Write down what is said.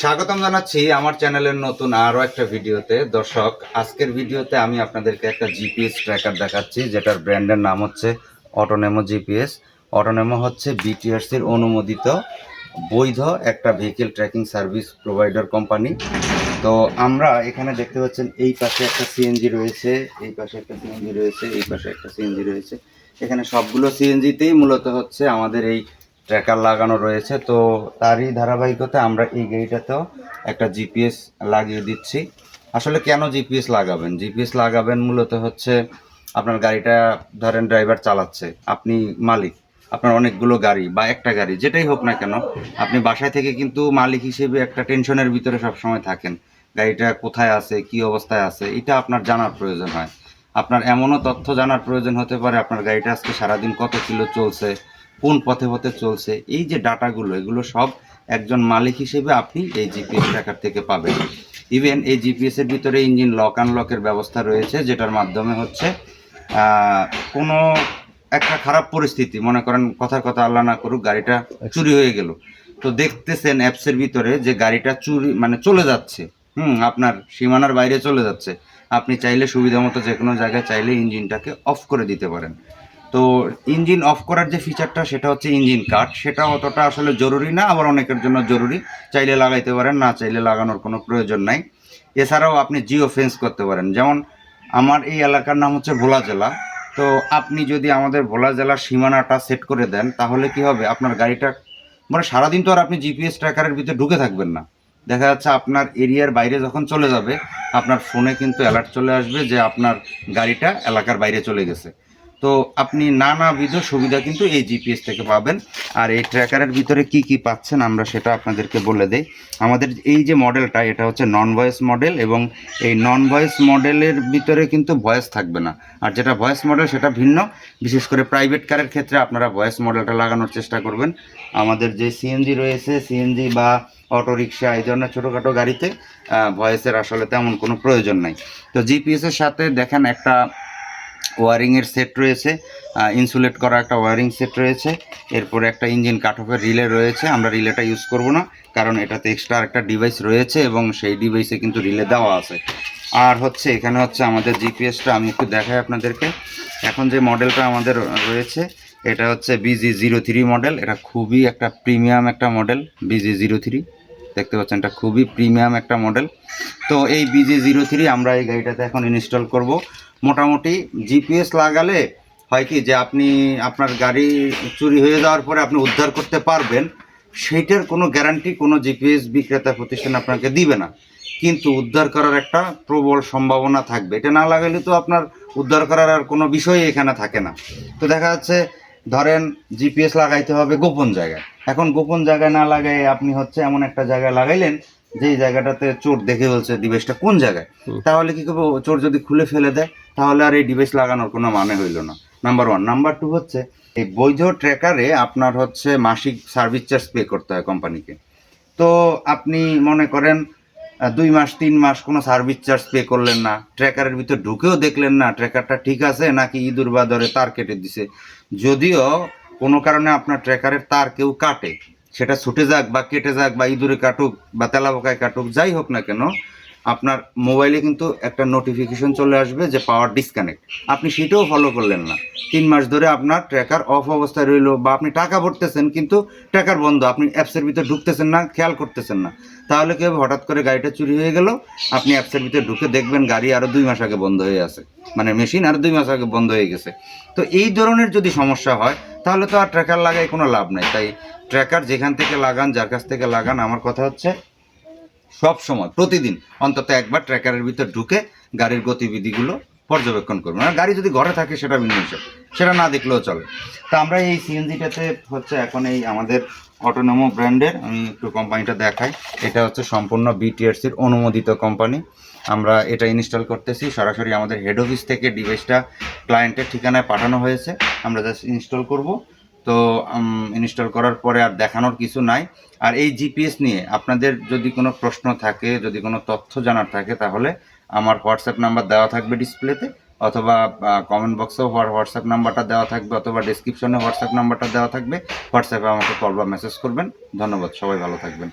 স্বাগতম জানাচ্ছি আমার চ্যানেলের নতুন আরও একটা ভিডিওতে। দর্শক, আজকের ভিডিওতে আমি আপনাদেরকে একটা জিপিএস ট্র্যাকার দেখাচ্ছি, যেটার ব্র্যান্ডের নাম হচ্ছে অটোনেমো জিপিএস। অটোনেমো হচ্ছে বিটিআরসির অনুমোদিত বৈধ একটা vehicle tracking service provider company তো আমরা এখানে দেখতে পাচ্ছেন, এই পাশে একটা সিএনজি রয়েছে, এই পাশে একটা সিএনজি রয়েছে, এই পাশে একটা সিএনজি রয়েছে। এখানে সবগুলো সিএনজিতেই মূলত হচ্ছে আমাদের এই ট্র্যাকার লাগানো রয়েছে, তো তারই ধারাবাহিকতা আমরা এই গাড়িটাতেও একটা জিপিএস লাগিয়ে দিচ্ছি। আসলে কেন জিপিএস লাগাবেন? জিপিএস লাগাবেন মূলত হচ্ছে আপনার গাড়িটা ধরেন ড্রাইভার চালাচ্ছে, আপনি মালিক, আপনার অনেকগুলো গাড়ি বা একটা গাড়ি, যেটাই হোক না কেন, আপনি বাসায় থেকে কিন্তু মালিক হিসেবে একটা টেনশনের ভিতরে সবসময় থাকেন, গাড়িটা কোথায় আছে, কি অবস্থায় আছে, এটা আপনার জানার প্রয়োজন হয়। আপনার এমনও তথ্য জানার প্রয়োজন হতে পারে, আপনার গাড়িটা আজকে সারাদিন কত কিলো চলছে কোন পথে পথে চলছে, এই যে ডাটাগুলো, এগুলো সব একজন মালিক হিসেবে আপনি এই জিপিএস ট্র্যাকার থেকে পাবেন। ইভেন এই জিপিএস এর ভিতরে ইঞ্জিন লক আনলকের ব্যবস্থা রয়েছে, যেটার মাধ্যমে হচ্ছে কোনো একটা খারাপ পরিস্থিতি, মনে করেন কথার কথা আল্লাহ না করুক, গাড়িটা চুরি হয়ে গেল। তো দেখতেছেন অ্যাপসের ভিতরে যে গাড়িটা চুরি মানে চলে যাচ্ছে। হুম, আপনার সীমানার বাইরে চলে যাচ্ছে। আপনি চাইলে সুবিধা মতো যে কোনো জায়গায় চাইলে ইঞ্জিনটাকে অফ করে দিতে পারেন। তো ইঞ্জিন অফ করার যে ফিচারটা সেটা হচ্ছে ইঞ্জিন কাট সেটা অতটা আসলে জরুরি না, আবার অনেকের জন্য জরুরি। চাইলে লাগাইতে পারেন, না চাইলে লাগানোর কোনো প্রয়োজন নাই। এছাড়াও আপনি জিও ফেন্স করতে পারেন। যেমন আমার এই এলাকার নাম হচ্ছে ভোলা জেলা। তো আপনি যদি আমাদের ভোলা জেলার সীমানাটা সেট করে দেন, তাহলে কি হবে? আপনার গাড়িটা মানে সারাদিন তো আর আপনি জিপিএস ট্র্যাকারের ভিতরে ঢুকে থাকবেন না। দেখা যাচ্ছে আপনার এরিয়ার বাইরে যখন চলে যাবে, আপনার ফোনে কিন্তু অ্যালার্ট চলে আসবে যে আপনার গাড়িটা এলাকার বাইরে চলে গেছে। তো আপনি নানাবিধ সুবিধা কিন্তু এই জিপিএস থেকে পাবেন। আর এই ট্র্যাকারের ভিতরে কি কি পাচ্ছেন আমরা সেটা আপনাদেরকে বলে দেই। আমাদের এই যে মডেলটা, এটা হচ্ছে নন ভয়েস মডেল এবং এই নন ভয়েস মডেলের ভিতরে কিন্তু ভয়েস থাকবে না। আর যেটা ভয়েস মডেল সেটা ভিন্ন। বিশেষ করে প্রাইভেট কারের ক্ষেত্রে আপনারা ভয়েস মডেলটা লাগানোর চেষ্টা করবেন। আমাদের যে সিএনজি রয়েছে সিএনজি বা অটো রিক্সা এই ধরনের ছোটোখাটো গাড়িতে ভয়েসের আসলে তেমন কোনো প্রয়োজন নাই। তো জিপিএসের সাথে দেখেন একটা ওয়ারিংয়ের সেট রয়েছে ইনসুলেট করা একটা ওয়ারিং সেট রয়েছে, এরপরে একটা ইঞ্জিন কাট অফের রিলে রয়েছে, আমরা রিলেটা ইউজ করব না, কারণ এটাতে এক্সট্রা একটা ডিভাইস রয়েছে এবং সেই ডিভাইসে কিন্তু রিলে দেওয়া আছে। আর হচ্ছে, এখানে হচ্ছে আমাদের জিপিএসটা আমি একটু দেখাই আপনাদেরকে। এখন যে মডেলটা আমাদের রয়েছে, এটা হচ্ছে বিজি জিরো থ্রি মডেল এটা খুবই একটা প্রিমিয়াম একটা মডেল বিজি জিরো থ্রি দেখতে পাচ্ছেন, এটা খুবই প্রিমিয়াম একটা মডেল তো এই বিজি জিরো থ্রি আমরা এই গাড়িটাতে এখন ইনস্টল করব। মোটামুটি জিপিএস লাগালে হয় কি যে আপনি আপনার গাড়ি চুরি হয়ে যাওয়ার পরে আপনি উদ্ধার করতে পারবেন, সেইটার কোনো গ্যারান্টি কোনো জিপিএস বিক্রেতা প্রতিষ্ঠান আপনাকে দিবে না। কিন্তু উদ্ধার করার একটা প্রবল সম্ভাবনা থাকবে। এটা না লাগালে তো আপনার উদ্ধার করার আর কোনো বিষয়ই এখানে থাকে না। তো দেখা যাচ্ছে ধরেন জিপিএস লাগাইতে হবে গোপন জায়গায়। এখন গোপন জায়গায় না লাগাই আপনি হচ্ছে এমন একটা জায়গায় লাগাইলেন যেই জায়গাটাতে চোর দেখে বলছে ডিভাইসটা কোন জায়গায়? তাহলে কি করব? চোর যদি খুলে ফেলে দেয় তাহলে আর এই ডিভাইস লাগানোর কোনো মানে হইল না। নাম্বার ওয়ান নাম্বার টু হচ্ছে এই বৈধ ট্র্যাকারে আপনার হচ্ছে মাসিক সার্ভিস চার্জ পে করতে হয় কোম্পানিকে তো আপনি মনে করেন দুই মাস, তিন মাস কোনো সার্ভিস চার্জ পে করলেন না। ট্র্যাকারের ভিতর ঢুকেও দেখলেন না ট্র্যাকারটা ঠিক আছে নাকি ইঁদুর বা দরে তার কেটে দিছে। যদিও কোনো কারণে আপনার ট্র্যাকারের তার কেউ কাটে, সেটা ছুটে যাক বা কেটে যাক বা ইঁদুরে কাটুক বা তেলাপোকায় কাটুক, যাই হোক না কেন আপনার মোবাইলে কিন্তু একটা নোটিফিকেশন চলে আসবে যে পাওয়ার ডিসকানেক্ট আপনি সেটাও ফলো করলেন না। তিন মাস ধরে আপনার ট্র্যাকার অফ অবস্থায় রইল বা আপনি টাকা ভরতেছেন কিন্তু ট্র্যাকার বন্ধ, আপনি অ্যাপসের ভিতরে ঢুকতেছেন না, খেয়াল করতেছেন না। তাহলে কি হবে হঠাৎ করে গাড়িটা চুরি হয়ে গেল, আপনি অ্যাপসের ভিতরে ঢুকে দেখবেন গাড়ি আরও দুই মাস আগে বন্ধ হয়ে আছে। মানে মেশিন আরও দুই মাস আগে বন্ধ হয়ে গেছে। তো এই ধরনের যদি সমস্যা হয়, তাহলে তো আর ট্র্যাকার লাগাই কোনো লাভ নাই। তাই ট্র্যাকার যেখান থেকে লাগান, যার কাছ থেকে লাগান, আমার কথা হচ্ছে সব সময়, প্রতিদিন, অন্তত একবার ট্র্যাকারের ভিতর ঢুকে গাড়ির গতিবিধিগুলো পর্যবেক্ষণ করবেন আর গাড়ি যদি ঘরে থাকে, সেটা ভিন্ন সেটা না দেখলেও চলে। তা আমরা এই সিএনজিটাতে হচ্ছে এখন এই আমাদের অটোনোমো ব্র্যান্ডের আমি একটু কোম্পানিটা দেখাই। এটা হচ্ছে সম্পূর্ণ বিটিআরসির অনুমোদিত কোম্পানি আমরা এটা ইনস্টল করতেছি। সরাসরি আমাদের হেড অফিস থেকে ডিভাইসটা ক্লায়েন্টের ঠিকানায় পাঠানো হয়েছে। আমরা জাস্ট ইনস্টল করব। তো ইনস্টল করার পরে আর দেখানোর কিছু নাই। আর এই জিপিএস নিয়ে আপনাদের যদি কোনো প্রশ্ন থাকে, যদি কোনো তথ্য জানার থাকে, তাহলে আমার হোয়াটসঅ্যাপ নাম্বার দেওয়া থাকবে ডিসপ্লেতে, অথবা কমেন্ট বক্সেও হোয়াটসঅ্যাপ নাম্বারটা দেওয়া থাকবে, অথবা ডিসক্রিপশনে হোয়াটসঅ্যাপ নাম্বারটা দেওয়া থাকবে। হোয়াটসঅ্যাপে আমাকে কল বা মেসেজ করবেন। ধন্যবাদ, সবাই ভালো থাকবেন।